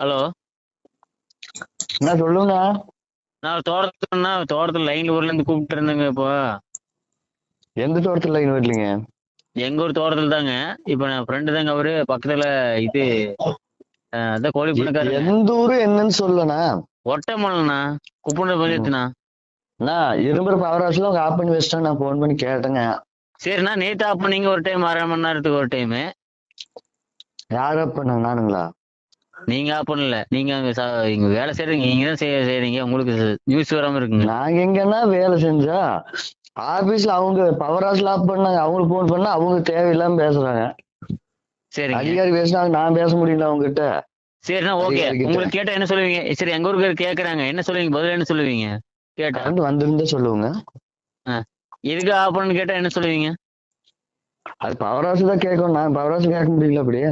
Hello. என்ன சொல்லுங்க நான் தோட்டத்துலன்னா தோட்டத்துல லைன் ஊர்ல இருந்து கூப்பிட்டு இருந்தேங்க இப்போ. எந்த தோட்டத்துல லைன் வரலீங்க எங்க ஊர் தோட்டத்துல தாங்க இப்ப நான் ஃப்ரெண்டு தாங்க அவரு. பக்கத்துல இது அஹ், அதான் கோழி பண்ணக்காரு எந்த ஊரு என்னன்னு சொல்லண்ணா. ஒட்டை மலைண்ணா குப்புண்ட பஞ்சாயத்துண்ணா நான் இரும்புற பவர் ஹவுஸ்ல உங்க ஆப் பண்ணி வச்சுட்டேன். நான் ஃபோன் பண்ணி கேட்டேங்க. சரிண்ணா நேத்து ஆஃப் பண்ணீங்க ஒரு டைம் அரை மணி நேரத்துக்கு ஒரு டைம் யார் ஆப் பண்ணாங்க நானுங்களா? நீங்க ஆஃப் பண்ணல. நீங்க இங்க வேலை செய்றீங்க நீங்க தான் செய்ய செய்றீங்க. உங்களுக்கு நியூஸ் வராம இருக்குங்க நாங்க எங்கன்னா வேலை செஞ்சா ஆபீஸ்ல அவங்க பவர் ஹவுஸ்ல ஆப் பண்ணாங்க அவங்களுக்கு ஃபோன் பண்ணா அவங்க தேவையில்லாம பேசுறாங்க. சரிங்க. அதிகாரி பேசினாங்க நான் பேச முடியல அவங்க கிட்ட சரிண்ணா ஓகே. உங்களுக்கு கேட்டா என்ன சொல்லுவீங்க? சரி எங்க ஊருக்கு கேக்குறாங்க. என்ன சொல்லுவீங்க? பதில் என்ன சொல்லுவீங்க? கேட்டா. வந்திருந்தா சொல்லுங்க எதுக்கு ஆஃப் பண்ணு கேட்டா என்ன சொல்லுவீங்க? அது பவர் ஹவுஸ் தான் கேட்கணும். நான் பவர் ஹவுஸ் கேட்க முடியல அப்படியே.